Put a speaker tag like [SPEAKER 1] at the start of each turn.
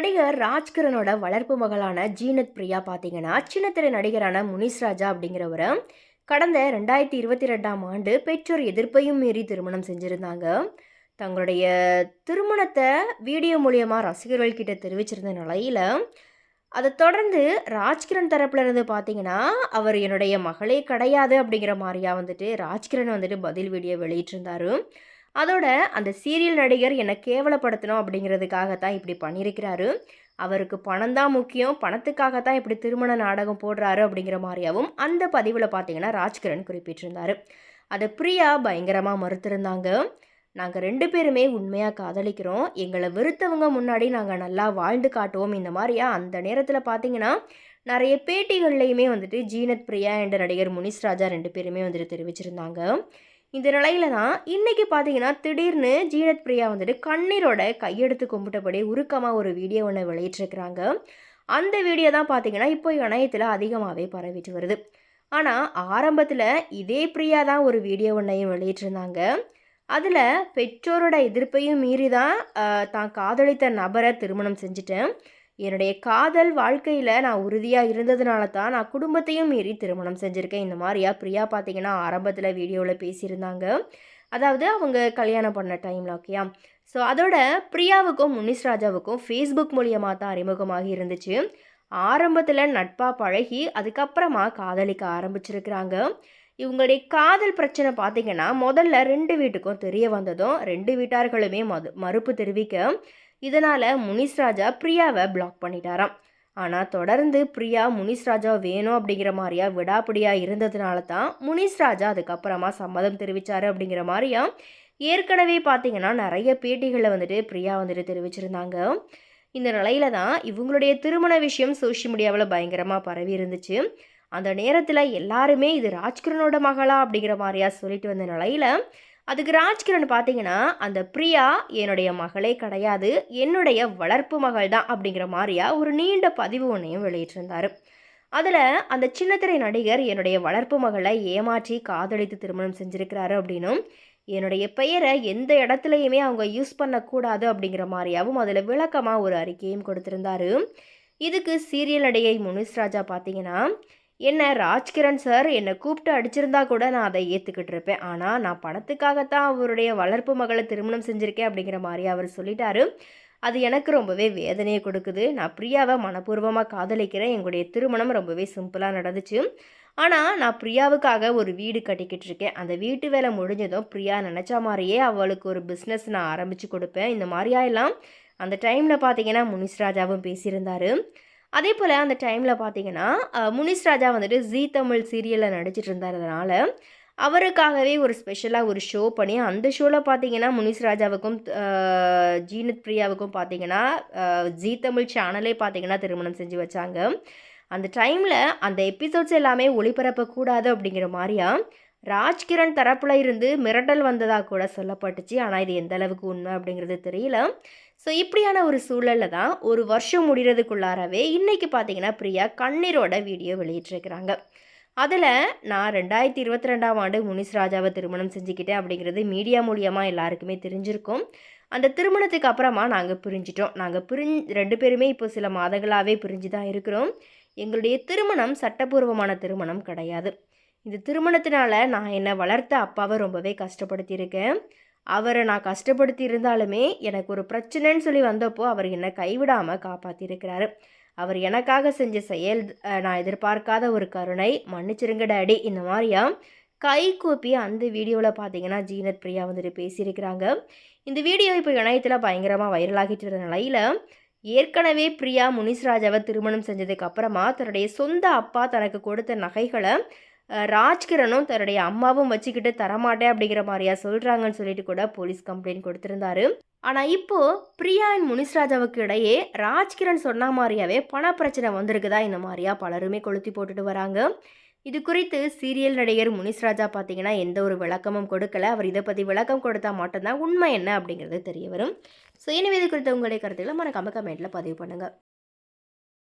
[SPEAKER 1] நடிகர் ராஜ்கிரனோட வளர்ப்பு மகளான ஜீனத் பிரியா பார்த்தீங்கன்னா சின்னத்திரை நடிகரான முனிஸ் ராஜா அப்படிங்கிறவரை கடந்த ரெண்டாயிரத்தி இருபத்தி ரெண்டாம் ஆண்டு பெற்றோர் எதிர்ப்பையும் மீறி திருமணம் செஞ்சுருந்தாங்க. தங்களுடைய திருமணத்தை வீடியோ மூலியமாக ரசிகர்கள் கிட்ட தெரிவிச்சிருந்த நிலையில் அதை தொடர்ந்து ராஜ்கிரண் தரப்புல இருந்து பார்த்தீங்கன்னா அவர் என்னுடைய மகளே கிடையாது அப்படிங்கிற மாதிரியா வந்துட்டு ராஜ்கிரண் வந்துட்டு பதில் வீடியோ வெளியிட்டிருந்தாரு. அதோட அந்த சீரியல் நடிகர் என்னை கேவலப்படுத்தணும் அப்படிங்கிறதுக்காகத்தான் இப்படி பண்ணியிருக்கிறாரு. அவருக்கு பணம் தான் முக்கியம். பணத்துக்காக தான் இப்படி திருமண நாடகம் போடுறாரு அப்படிங்கிற மாதிரியாவும் அந்த பதிவில் பார்த்தீங்கன்னா ராஜ்கிரண் குறிப்பிட்டிருந்தாரு. அதை பிரியா பயங்கரமாக மறுத்திருந்தாங்க. நாங்கள் ரெண்டு பேருமே உண்மையாக காதலிக்கிறோம். எங்களை வெறுத்தவங்க முன்னாடி நாங்கள் நல்லா வாழ்ந்து காட்டுவோம். இந்த மாதிரியா அந்த நேரத்தில் பார்த்தீங்கன்னா நிறைய பேட்டிகள்லையுமே வந்துட்டு ஜீனத் பிரியா என்ற நடிகர் முனிஸ் ராஜா ரெண்டு பேருமே வந்துட்டு தெரிவிச்சிருந்தாங்க. இந்த நிலையில தான் இன்னைக்கு பார்த்தீங்கன்னா திடீர்னு ஜீரத் பிரியா வந்துட்டு கண்ணீரோட கையெடுத்து கும்பிட்டபடி உருக்கமாக ஒரு வீடியோ ஒன்று வெளியிட்டிருக்கிறாங்க. அந்த வீடியோ தான் பார்த்தீங்கன்னா இப்போ இணையத்தில் அதிகமாகவே பரவிட்டு வருது. ஆனால் ஆரம்பத்தில் இதே பிரியா தான் ஒரு வீடியோ ஒன்றையும் வெளியிட்டிருந்தாங்க. அதில் பெற்றோரோட எதிர்ப்பையும் மீறி தான் தான் காதலித்த நபரை திருமணம் செஞ்சுட்டேன். என்னுடைய காதல் வாழ்க்கையில் நான் உறுதியாக இருந்ததுனால தான் நான் குடும்பத்தையும் மீறி திருமணம் செஞ்சுருக்கேன். இந்த மாதிரியா பிரியா பார்த்தீங்கன்னா ஆரம்பத்தில் வீடியோவில் பேசியிருந்தாங்க. அதாவது அவங்க கல்யாணம் பண்ண டைமில் ஓகேயா ஸோ அதோட பிரியாவுக்கும் முனிஷ் ராஜாவுக்கும் ஃபேஸ்புக் மூலியமாக தான் அறிமுகமாகி இருந்துச்சு. ஆரம்பத்தில் நட்பாக பழகி அதுக்கப்புறமா காதலிக்க ஆரம்பிச்சிருக்கிறாங்க. இவங்களுடைய காதல் பிரச்சனை பார்த்தீங்கன்னா முதல்ல ரெண்டு வீட்டுக்கும் தெரிய வந்ததும் ரெண்டு வீட்டார்களுமே மது மறுப்பு தெரிவிக்க இதனால் முனிஸ் ராஜா பிரியாவை பிளாக் பண்ணிட்டாராம். ஆனால் தொடர்ந்து பிரியா முனிஸ் ராஜா வேணும் அப்படிங்கிற மாதிரியா விடாப்பிடியா இருந்ததுனால தான் முனிஸ் ராஜா அதுக்கப்புறமா சம்மதம் தெரிவித்தார் அப்படிங்கிற மாதிரியா ஏற்கனவே பார்த்தீங்கன்னா நிறைய பேட்டிகளில் வந்துட்டு பிரியா வந்துட்டு தெரிவிச்சிருந்தாங்க. இந்த நிலையில தான் இவங்களுடைய திருமண விஷயம் சோஷியல் மீடியாவில் பயங்கரமாக பரவி இருந்துச்சு. அந்த நேரத்தில் எல்லாருமே இது ராஜ்கிரனோட மகளா அப்படிங்கிற மாதிரியா சொல்லிட்டு வந்த நிலையில் அதுக்கு ராஜ்கிரண் பார்த்தீங்கன்னா அந்த பிரியா என்னுடைய மகளே கிடையாது என்னுடைய வளர்ப்பு மகள் தான் அப்படிங்கிற மாதிரியா ஒரு நீண்ட பதிவு ஒன்றையும் வெளியிட்டிருந்தார். அதில் அந்த சின்னத்திரை நடிகர் என்னுடைய வளர்ப்பு மகளை ஏமாற்றி காதலித்து திருமணம் செஞ்சுருக்கிறாரு அப்படின்னும் என்னுடைய பெயரை எந்த இடத்துலையுமே அவங்க யூஸ் பண்ணக்கூடாது அப்படிங்கிற மாதிரியாவும் அதில் விளக்கமாக ஒரு அறிக்கையும் கொடுத்துருந்தாரு. இதுக்கு சீரியல் நடிகை முனிஸ் ராஜா பார்த்தீங்கன்னா என்ன ராஜ்கிரண் சார் என்னை கூப்பிட்டு அடிச்சிருந்தா கூட நான் அதை ஏற்றுக்கிட்டு இருப்பேன். ஆனால் நான் பணத்துக்காகத்தான் அவருடைய வளர்ப்பு மகளை திருமணம் செஞ்சுருக்கேன் அப்படிங்கிற மாதிரி அவர் சொல்லிட்டாரு. அது எனக்கு ரொம்பவே வேதனையை கொடுக்குது. நான் பிரியாவை மனப்பூர்வமாக காதலிக்கிறேன். எங்களுடைய திருமணம் ரொம்பவே சிம்பிளாக நடந்துச்சு. ஆனால் நான் பிரியாவுக்காக ஒரு வீடு கட்டிக்கிட்டு இருக்கேன். அந்த வீட்டு வேலை முடிஞ்சதும் பிரியா நினச்ச மாதிரியே அவளுக்கு ஒரு பிஸ்னஸ் நான் ஆரம்பித்து கொடுப்பேன். இந்த மாதிரியா எல்லாம் அந்த டைமில் பார்த்தீங்கன்னா முனிஸ்ராஜாவும் பேசியிருந்தாரு. அதே போல் அந்த டைமில் பார்த்தீங்கன்னா முனிஸ் ராஜா வந்துட்டு ஜீ தமிழ் சீரியலில் நடிச்சிட்டு இருந்ததுனால அவருக்காகவே ஒரு ஸ்பெஷலாக ஒரு ஷோ பண்ணி அந்த ஷோவில் பார்த்தீங்கன்னா முனிஸ் ராஜாவுக்கும் ஜீனத் பிரியாவுக்கும் பார்த்தீங்கன்னா ஜீ தமிழ் சேனலே பார்த்தீங்கன்னா திருமணம் செஞ்சு வச்சாங்க. அந்த டைமில் அந்த எபிசோட்ஸ் எல்லாமே ஒளிபரப்பக்கூடாது அப்படிங்கிற மாதிரியா ராஜ்கிரண் தரப்பில் இருந்து மிரட்டல் வந்ததாக கூட சொல்லப்பட்டுச்சு. ஆனால் இது எந்த அளவுக்கு உண்மை அப்படிங்கிறது தெரியல. ஸோ இப்படியான ஒரு சூழலில் தான் ஒரு வருஷம் முடிகிறதுக்குள்ளாரவே இன்றைக்கி பார்த்தீங்கன்னா பிரியா கண்ணீரோட வீடியோ வெளியிட்டிருக்கிறாங்க. அதில் நான் ரெண்டாயிரத்தி இருபத்தி ரெண்டாம் ஆண்டு முனிஸ் ராஜாவை திருமணம் செஞ்சுக்கிட்டேன் அப்படிங்கிறது மீடியா மூலியமாக எல்லாருக்குமே தெரிஞ்சிருக்கும். அந்த திருமணத்துக்கு அப்புறமா நாங்கள் பிரிஞ்சிட்டோம். நாங்கள் பிரிஞ் ரெண்டு பேருமே இப்போ சில மாதங்களாகவே பிரிஞ்சு தான் இருக்கிறோம். எங்களுடைய திருமணம் சட்டப்பூர்வமான திருமணம் கிடையாது. இந்த திருமணத்தினால நான் என்னை வளர்த்த அப்பாவை ரொம்பவே கஷ்டப்படுத்தியிருக்கேன். அவரை நான் கஷ்டப்படுத்தி இருந்தாலுமே எனக்கு ஒரு பிரச்சனைன்னு சொல்லி வந்தப்போ அவர் என்னை கைவிடாமல் காப்பாற்றிருக்கிறாரு அவர் எனக்காக செஞ்ச செயல் நான் எதிர்பார்க்காத ஒரு கருணை. மன்னிச்சிருங்க டேடி இந்த மாதிரியா? கை கூப்பி அந்த வீடியோவில் பார்த்தீங்கன்னா ஜீனத் பிரியா வந்துட்டு பேசியிருக்கிறாங்க. இந்த வீடியோ இப்போ இணையத்தில் பயங்கரமாக வைரலாகிட்டு இருந்த நிலையில் ஏற்கனவே பிரியா முனிஸ்ராஜாவை திருமணம் செஞ்சதுக்கு அப்புறமா தன்னுடைய சொந்த அப்பா தனக்கு கொடுத்த நகைகளை ராஜ்கிரனும் தன்னுடைய அம்மாவும் வச்சுக்கிட்டு தரமாட்டேன் அப்படிங்கிற மாதிரியா சொல்கிறாங்கன்னு சொல்லிட்டு கூட போலீஸ் கம்ப்ளைண்ட் கொடுத்துருந்தாரு. ஆனால் இப்போது பிரியா அண்ட் முனிஸ்ராஜாவுக்கு இடையே ராஜ்கிரண் சொன்ன மாதிரியாவே பண பிரச்சனை வந்திருக்குதா இந்த மாதிரியா பலருமே கொளுத்தி போட்டுட்டு வராங்க. இது குறித்து சீரியல் நடிகர் முனிஸ்ராஜா பார்த்தீங்கன்னா எந்த ஒரு விளக்கமும் கொடுக்கல. அவர் இதை பற்றி விளக்கம் கொடுத்தா மட்டும்தான் உண்மை என்ன அப்படிங்கிறது தெரிய வரும். ஸோ எனவே இது குறித்த உங்களுடைய கருத்துக்களை மறக்காம கமெண்ட்டில் பதிவு பண்ணுங்கள்